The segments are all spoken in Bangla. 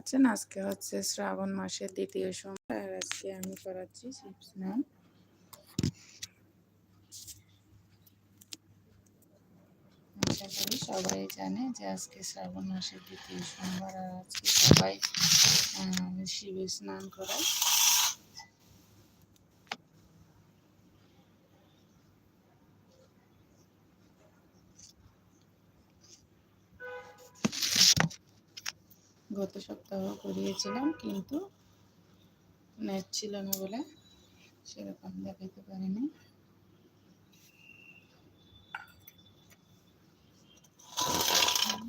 আছেন। আজকে হচ্ছে শ্রাবণ মাসের দ্বিতীয় সোমবার, আর আজকে আমি করাচ্ছি শিব স্নান করি সবাই জানে যে আজকে শ্রাবণ মাসের দ্বিতীয় সোমবার, আর আজকে সবাই শিবের শিবে স্নান করায়। সপ্তাহ করিয়েছিলাম কিন্তু নেট ছিল না বলে সেরকম দেখাতে পারিনি। কৃষ্ণ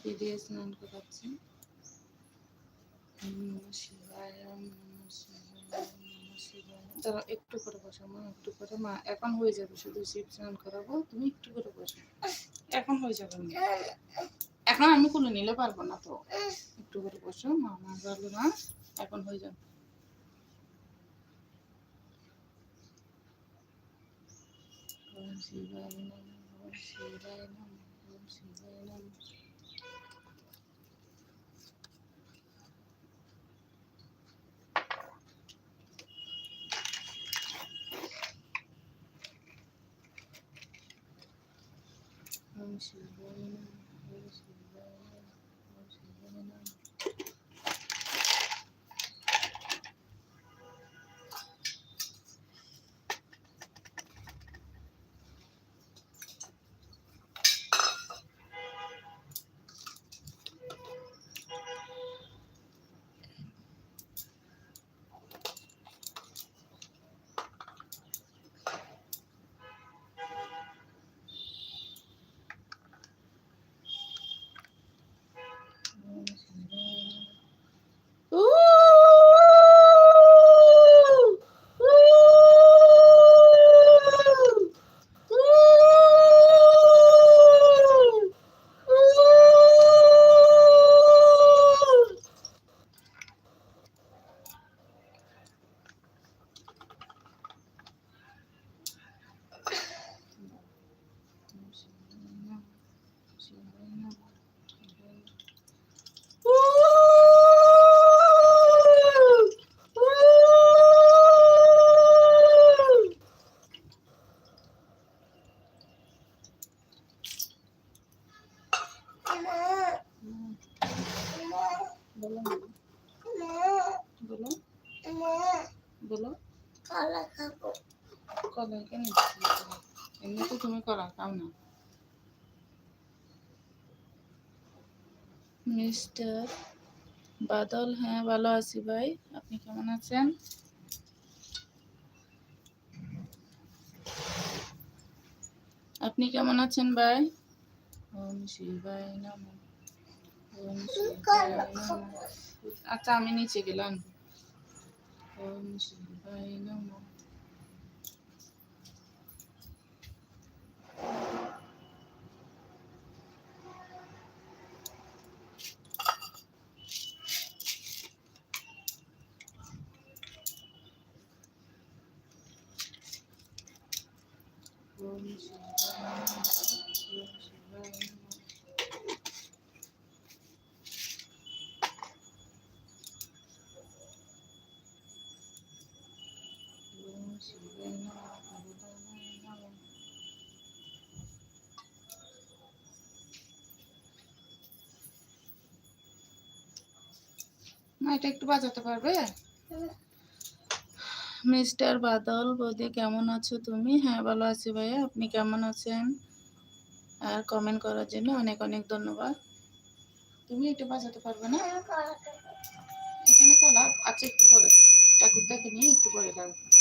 কি দিয়ে স্নান করাচ্ছি নমঃ শিবায়, নমঃ শিবায়, নমঃ শিবায়। দাঁড়াও, একটু করে বসো মা একটু করে। মা এখন হয়ে যাবে শুধু শিব স্নান করাবো তুমি একটু করে বসো এখন হয়ে যাবে এখন আমি কুলে নিলে পারব না তো। একটু করে বসো মা মা বলো না এখন হয়ে যাবে। শিবায় নমঃ শিবায় নমঃ শিবায় নমঃ মিস্টার বাদল। হ্যাঁ ভালো আছি ভাই। আপনি কেমন আছেন? আপনি কেমন আছেন ভাই? ওম শিবায় নমঃ। ওম শিবায় নমঃ। আচ্ছা আমি নিচে গেলাম। ওম শিবায় নমঃ ওম শিবায় নমঃ ওম শিবায় নমঃ ওম শিবায় নমঃ ভগবানায় নমঃ না এটা একটু বাজাতে পারবে? মিস্টার বাদল, বৌদি কেমন আছো তুমি? হ্যাঁ ভালো আছি ভাইয়া। আপনি কেমন আছেন? আর কমেন্ট করার জন্য অনেক অনেক ধন্যবাদ। তুমি এটা বাজাতে পারবে না? এখানে কলা আচ্ছা একটু পরে। ঠাকুরদাকে নিয়ে একটু পরে লাগবে না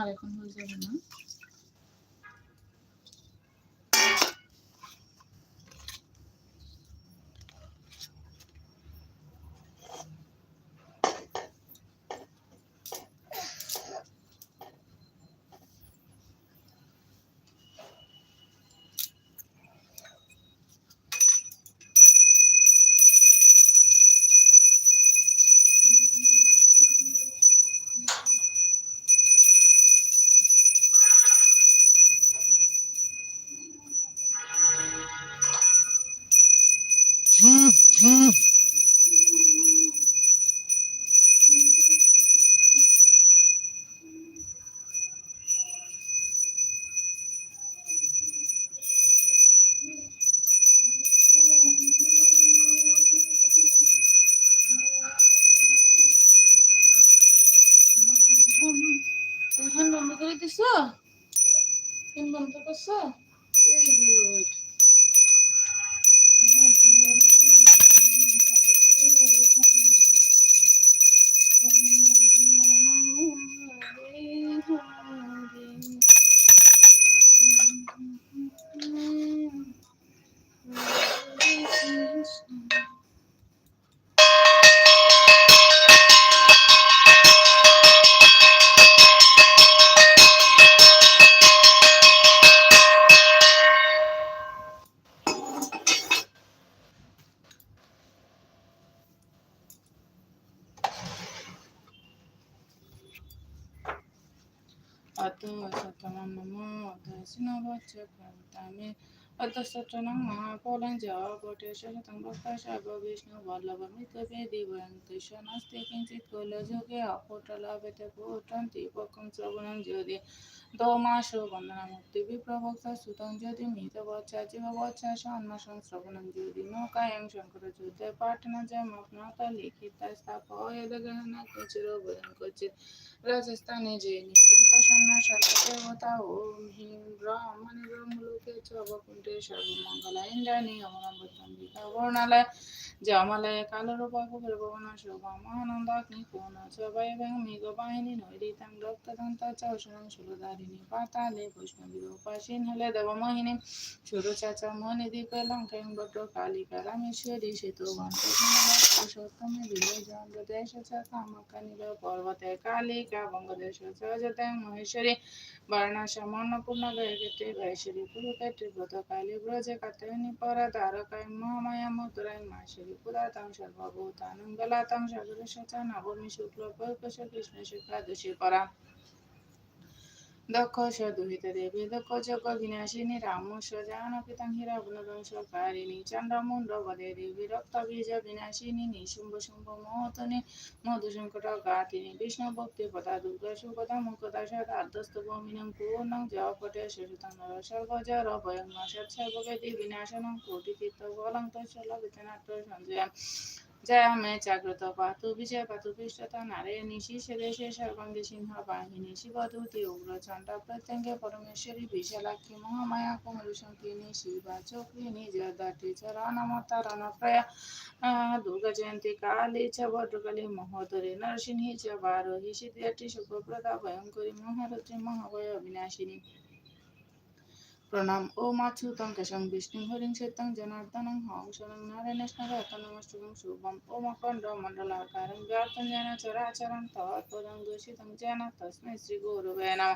আর এখন হয়ে যাবে না। দিছো তিন বন্ধ করছ? से बनता में अतस्तत्त्वनं महापोलञ्जवटेशतं भक्तशवविष्णुवल्लभमितवेदिवन्ति शनस्ति किञ्चित् कुलजुगे अपोटलाभितपोटन्ति पकं श्रवणं ज्योति दोमाशो वन्दनमुक्तिविप्रभोक्तसुतं ज्योतिमितवच्चा जीववच्चा षान्मशं श्रवणं ज्योति नौकायं शङ्करज्योते पाठनजमप्नात लिखिता स्थापयदगहन क्वचिरोबलं क्वचित् राजस्थाने जयनित्यं प्रसन्न सर्वदेवता ॐ ह्रीं ब्राह्मणि ब्रह्मलोके च वकुण्ठे কচিত রাজস্থানে যে নিত্যম প্রসন্ন সর্বদেবতা ওম হিং ব্রহ্মণি ব্রহ্মলোকে চ বকুণ্ঠে সর্বমঙ্গলা ইন্দ্রাণী অমলাম্বতম্বিকা বর্ণালয় জামালয় কালরূপা কুবের ভবন শোভা মহানন্দাগ্নি কোন বৈভং মেঘ বাহিনী নৈরিতাং রক্তদন্ত চ সুরধারিণী পাতালে বৈষ্ণবী উপাসীন হলে দেবমোহিনী সুরচাচা মণিদীপে দীপে লঙ্কাং বট কালিকা রামেশ্বরী, সেতু বন্ত পুরুষোত্তমে বিজয় চন্দ্র দেশ कालिका কামাকা নীল महेश्वरी কালিকা বঙ্গদেশ চ যতাং মহেশ্বরী বারাণসী অন্নপূর্ণা গয়কেটে গয়েশ্বরী কুরুকেটে ব্রত কালী ব্রজে কাত্যায়নী পরা দ্বারকায় মহামায়া মথুরায় মাহেশ্বরী পুরাতং সর্বভূতানং গলাতং দক্ষ দুহিত দেবী দক্ষ যজ্ঞ বিনাশিনী রাম জানকিতাং হীরাবনদংশকারিণী চন্দ্রমুণ্ড বদে দেবী রক্ত বীজ বিনাশিনী নিশুম্ভ শুম্ভ মহতনী মধুসংকট গাতিনী বিষ্ণু ভক্তি পদা দুর্গা সুপদা মুখদা সদার্ধস্থ ভূমিনং পূর্ণং জপটে নর সর্বজর ভয়ং নশৎ সর্বগতি বিনাশনং কোটি তীর্থ বলং তৎসল বিতনাট্য সঞ্জয় জয় মে জাগ্রত পাতু বিজয় পাতু পৃষ্ঠতা নারায়ণী শীর্ষে দেশে সর্বাঙ্গে সিংহ বাহিনী শিবদূতি উগ্র চণ্ডা প্রত্যঙ্গে পরমেশ্বরী বিশালাক্ষী মহামায়া কুমারী সংকীর্ণী শিবা চক্রিণী জয়দাটি প্রয়া দুর্গা জয়ন্তী কালী চ ভদ্রকালী মহোদরে নরসিংহী চ বারোহী সিদ্ধিয়াটি শুভপ্রদা ভয়ঙ্করী মহারুদ্রী মহাভয় বিনাশিনী প্রণাম। ও মাছুতং কেশং বিষ্ণু হরিং শ্বেতং জনার্দনং হং শরং নারায়ণেশ্বর অতনমষ্টং শুভম। ও মকণ্ড মণ্ডলাকারং ব্যার্থং যেন চরাচরং তৎপদং দূষিতং যেন তস্মৈ শ্রী গুরুবে নম।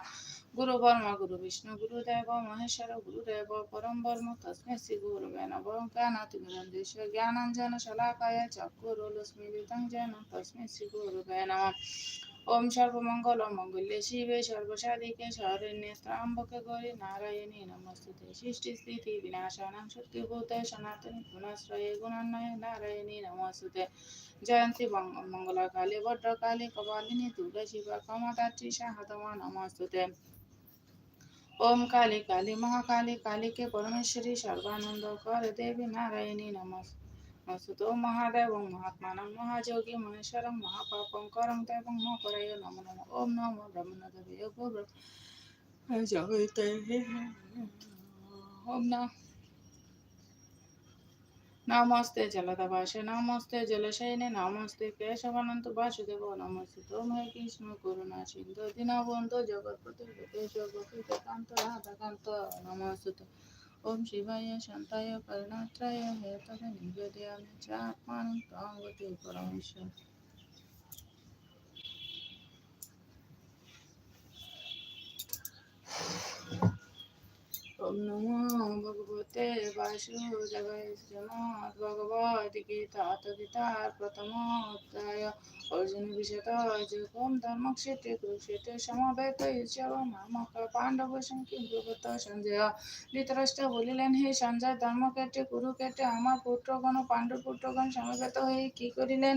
গুরু বর্ম, গুরু বিষ্ণু গুরুদেব মহেশ্বর গুরুদেব পরম বর্ম, তস্মৈ শ্রী গুরুবে নম। জ্ঞানাতি গুরন্দেশ জ্ঞানঞ্জন শলাকায় চক্ষুরুলস্মিলিতং যেন তস্মৈ শ্রী গুরুবে নম। ওম সর্বমঙ্গল মঙ্গলে শিবে সর্বসাধিকে শরণ্যে ত্রাম্বকে গৌরী নারায়ণী নমস্তুতে সৃষ্টি স্থিতি বিনাশানাং শক্তিভূতে সনাতনী গুণাশ্রয়ে গুণান্বয়ে নারায়ণী নমস্তুতে জয়ন্তী মঙ্গলা কালী ভদ্রকালী কপালিনী দুর্গা শিবা কমদাত্রী সাহতমা নমস্তুতে ওম কালী কালী মহাকালী কালীকে পরমেশ্বরী সর্বানন্দ কর দেবী নারায়ণী নমস্তে সুতো মহাদেব মহাত্মান মহাযোগী মহেশ্বর মহাপাপঙ্কর দেব মহাপরায় নম নম। ওম নম ব্রহ্মণদেব নমস্তে জলদাসে নমস্তে জলশয়নে নমস্তে কেশবানন্ত বাসুদেব, নমস্তে তোমহে কৃষ্ণ করুণা সিন্ধু দীনবন্ধু জগৎপতি কেশব কান্ত রাধাকান্ত নমস্তে ओम शिवाय शांताय कर्णात्राय हेतवे निवेदयामि च आत्मानं त्वां गति ওম নমো ভগবতে বাসুদেবায় শ্রীমদ ভগবদ গীতাত গীতার প্রথম অধ্যায় অর্জুন বিষয়ত যোগম ধর্মক্ষেত্রে কুরুক্ষেত্রে সমাবেত ঈশ্বর নামক পাণ্ডব সংখ্যী ভগবত সঞ্জয় ধৃতরাষ্ট্র বলিলেন হে সঞ্জয় ধর্মক্ষেত্রে কুরুক্ষেত্রে আমার পুত্রগণ পাণ্ডব পুত্রগণ সমবেত হয়ে কি করিলেন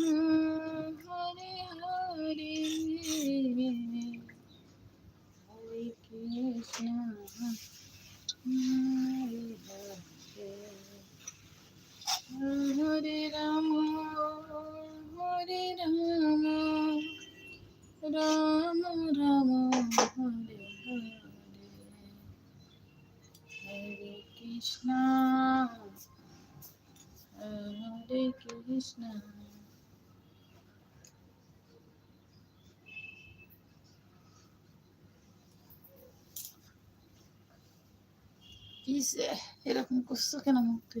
কৃষ্ণ কিসে এরকম করছ কেন কেন?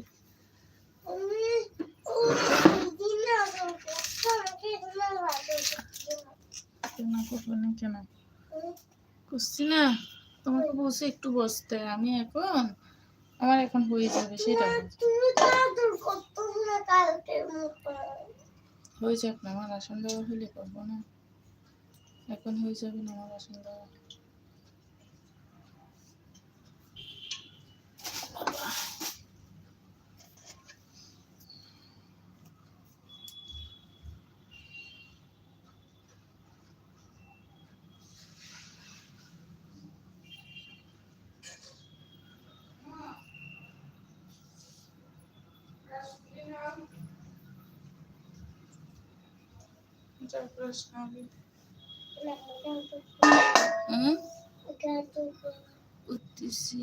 কেন করছি না। তোমাকে বসে একটু বসতে। আমি এখন আমার এখন হয়ে যাবে সেটা হয়ে যাক না আমার আসন দেওয়া হলে করব না। এখন হয়ে যাবে না আমার আসন দেওয়া। প্রশ্ন হবে হুম উঠতেছি